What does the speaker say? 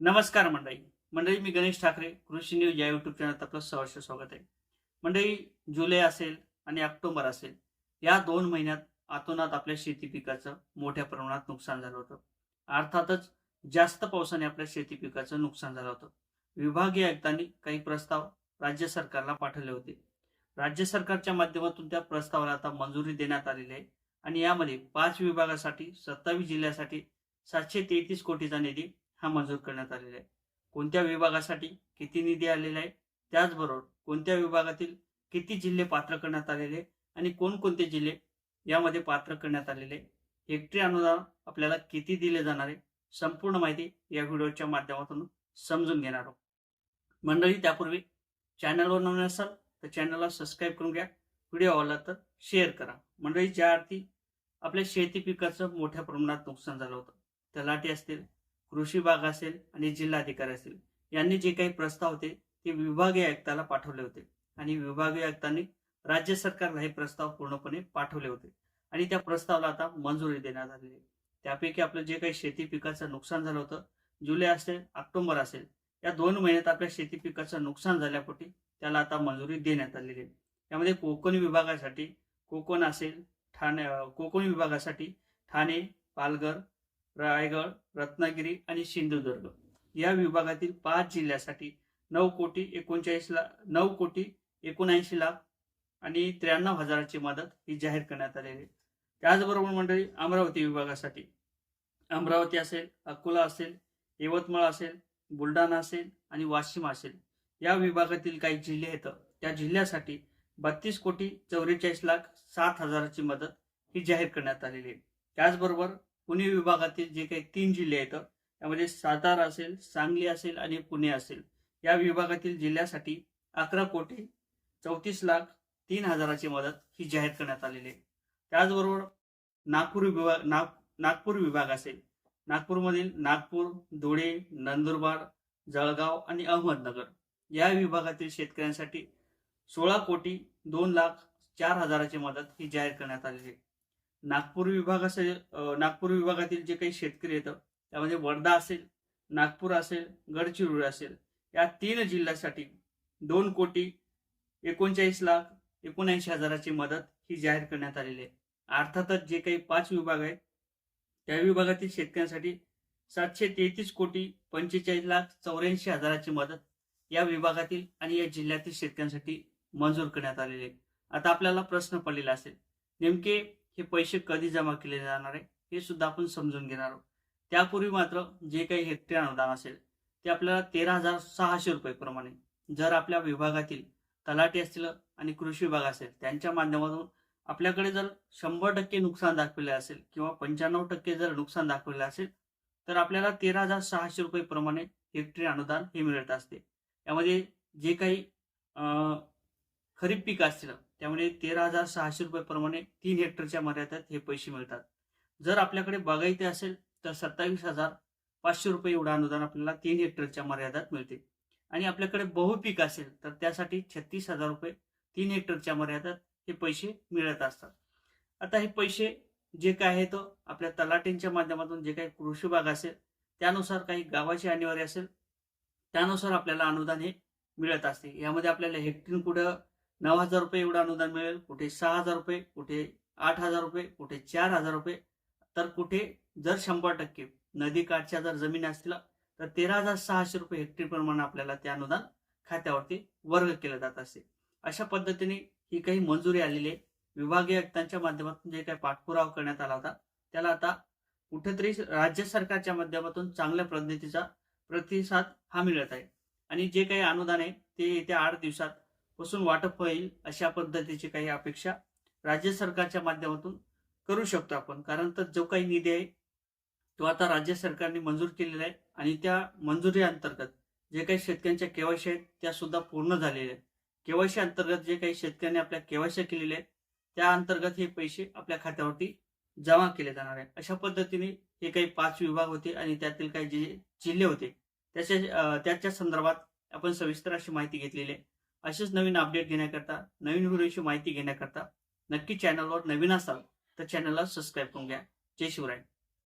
नमस्कार मंडळी. मंडळी मी गणेश ठाकरे कृषी न्यूज या युट्यूब चॅनल आपलं सहर्ष स्वागत आहे. मंडळी जुलै असेल आणि ऑक्टोबर असेल या दोन महिन्यात आतोनात आपल्या शेती पिकाचं मोठ्या प्रमाणात नुकसान झालं होतं. अर्थातच जास्त पावसाने आपल्या शेती पिकाचं नुकसान झालं होतं. विभागीय आयुक्तांनी काही प्रस्ताव राज्य सरकारला पाठवले होते. राज्य सरकारच्या माध्यमातून त्या प्रस्तावाला आता मंजुरी देण्यात आलेली आहे आणि यामध्ये पाच विभागासाठी सत्तावीस जिल्ह्यासाठी सातशे तेहतीस कोटीचा निधी हा मंजूर करण्यात आलेला आहे. कोणत्या विभागासाठी किती निधी आलेला आहे? त्याचबरोबर कोणत्या विभागातील किती जिल्हे पात्र करण्यात आलेले आणि कोणकोणते जिल्हे यामध्ये पात्र करण्यात आलेले हेक्टरी अनुदान आपल्याला किती दिले जाणार आहे? संपूर्ण माहिती या व्हिडिओच्या माध्यमातून समजून घेणार आहोत. मंडळी त्यापूर्वी चॅनलवर नवीन असाल तर चॅनलला सबस्क्राईब करून घ्या. व्हिडिओ आवडला तर शेअर करा. मंडळी ज्या अर्थी आपल्या शेती पिकाचं मोठ्या प्रमाणात नुकसान झालं होतं तलाठी असतील कृषी विभाग असेल आणि जिल्हाधिकारी असतील यांनी जे काही प्रस्ताव होते ते विभागीय आयुक्ताला पाठवले होते. आणि विभागीय आयुक्तांनी राज्य सरकारला हे प्रस्ताव पूर्णपणे पाठवले होते. आणि त्या प्रस्तावाला आता मंजुरी देण्यात आलेली आहे. त्यापैकी आपलं जे काही शेती पिकाचं नुकसान झालं होतं जुलै असेल ऑक्टोबर असेल या दोन महिन्यात आपल्या शेती पिकाचं नुकसान झाल्यापोटी त्याला आता मंजुरी देण्यात आलेली आहे. यामध्ये कोकण विभागासाठी कोकण असेल ठाणे कोकण विभागासाठी ठाणे पालघर रायगड रत्नागिरी आणि सिंधुदुर्ग. या विभागातील पाच जिल्ह्यासाठी नऊ कोटी एकोणचाळीस लाख नऊ कोटी एकोणऐंशी लाख आणि त्र्याण्णव हजाराची मदत ही जाहीर करण्यात आलेली आहे. त्याचबरोबर मंडळी अमरावती विभागासाठी. अमरावती असेल अकोला असेल यवतमाळ असेल बुलढाणा असेल आणि वाशिम असेल. या विभागातील काही जिल्हे आहेत त्या जिल्ह्यासाठी बत्तीस कोटी चौवेचाळीस लाख सात हजाराची मदत ही जाहीर करण्यात आलेली आहे. त्याचबरोबर पुणे विभागातील जे काही तीन जिल्हे आहेत त्यामध्ये सातारा असेल सांगली असेल आणि पुणे असेल या विभागातील जिल्ह्यासाठी अकरा कोटी चौतीस लाख तीन हजाराची मदत ही जाहीर करण्यात आलेली आहे. त्याचबरोबर नागपूर विभाग नाग नागपूर विभाग असेल नागपूरमधील नागपूर धुळे नंदुरबार जळगाव आणि अहमदनगर या विभागातील शेतकऱ्यांसाठी सोळा कोटी दोन लाख चार हजाराची मदत ही जाहीर करण्यात आलेली आहे. नागपूर विभाग असेल नागपूर विभागातील जे काही शेतकरी येतं त्यामध्ये वर्धा असेल नागपूर असेल गडचिरोली असेल या तीन जिल्ह्यासाठी दोन कोटी एकोणचाळीस लाख एकोणऐंशी हजाराची मदत ही जाहीर करण्यात आलेली आहे. अर्थातच जे काही पाच विभाग आहेत त्या विभागातील शेतकऱ्यांसाठी सातशे तेहतीस कोटी पंचेचाळीस लाख चौऱ्याऐंशी हजाराची मदत या विभागातील आणि या जिल्ह्यातील शेतकऱ्यांसाठी मंजूर करण्यात आलेली आहे. आता आपल्याला प्रश्न पडलेला असेल नेमके हे पैसे कधी जमा केले जाणार आहे हे सुद्धा आपण समजून घेणार आहोत. त्यापूर्वी मात्र जे काही हेक्टर अनुदान असेल ते आपल्याला तेरा हजार सहाशे रुपये प्रमाणे जर आपल्या विभागातील तलाठी असतील आणि कृषी विभाग असेल त्यांच्या माध्यमातून आपल्याकडे जर शंभर टक्के नुकसान दाखवले असेल किंवा पंच्याण्णव टक्के जर नुकसान दाखवले असेल तर आपल्याला तेरा हजार सहाशे रुपये प्रमाणे हेक्टरी अनुदान हे मिळत असते. यामध्ये जे काही खरीप पीक असतील त्यामुळे तेरा हजार सहाशे रुपयाप्रमाणे तीन हेक्टरच्या मर्यादेत हे पैसे मिळतात. जर आपल्याकडे बागायती असेल तर सत्तावीस हजार पाचशे रुपये एवढं अनुदान आपल्याला तीन हेक्टरच्या मर्यादेत मिळते. आणि आपल्याकडे बहुपीक असेल तर त्यासाठी छत्तीस हजार रुपये तीन हेक्टरच्या मर्यादेत हे पैसे मिळत असतात. आता हे पैसे जे काय आहे तो आपल्या तलाट्यांच्या माध्यमातून जे काही कृषी भाग असेल त्यानुसार काही गावाची अनिवार्य असेल त्यानुसार आपल्याला अनुदान हे मिळत असते. यामध्ये आपल्याला हेक्टरी कुठं नऊ हजार रुपये एवढं अनुदान मिळेल कुठे सहा हजार रुपये कुठे आठ हजार रुपये कुठे चार हजार रुपये. तर कुठे जर शंभर टक्के नदी काठच्या जर जमीन असतील तर तेरा हजार सहाशे रुपये हेक्टरी प्रमाणे आपल्याला ते अनुदान खात्यावरती वर्ग केलं जात असते अशा पद्धतीने ही काही मंजुरी आलेली आहे. विभागीय आयुक्तांच्या माध्यमातून जे काही पाठपुरावा करण्यात आला होता त्याला आता कुठेतरी राज्य सरकारच्या माध्यमातून चांगल्या पद्धतीचा प्रतिसाद हा मिळत आहे. आणि जे काही अनुदान आहे ते येत्या आठ दिवसात पासून वाटप होईल अशा पद्धतीची काही अपेक्षा राज्य सरकारच्या माध्यमातून करू शकतो आपण. कारण तर जो काही निधी आहे तो आता राज्य सरकारने मंजूर केलेला आहे आणि त्या मंजुरी अंतर्गत जे काही शेतकऱ्यांच्या केवायसी आहेत त्या सुद्धा पूर्ण झालेल्या आहेत. केवायसी अंतर्गत जे काही शेतकऱ्यांनी आपल्या केवायसी केलेल्या आहेत त्या अंतर्गत हे पैसे आपल्या खात्यावरती जमा केले जाणार आहे अशा पद्धतीने हे काही पाच विभाग होते आणि त्यातील काही जे जिल्हे होते त्याच्या त्याच्या संदर्भात आपण सविस्तर अशी माहिती घेतलेली आहे. असेच नवीन अपडेट घेण्याकरता नवीन व्हिडिओची माहिती घेण्याकरता नक्की चॅनलवर नवीन असाल तर चॅनलला सबस्क्राईब करून घ्या. जय शिवराय.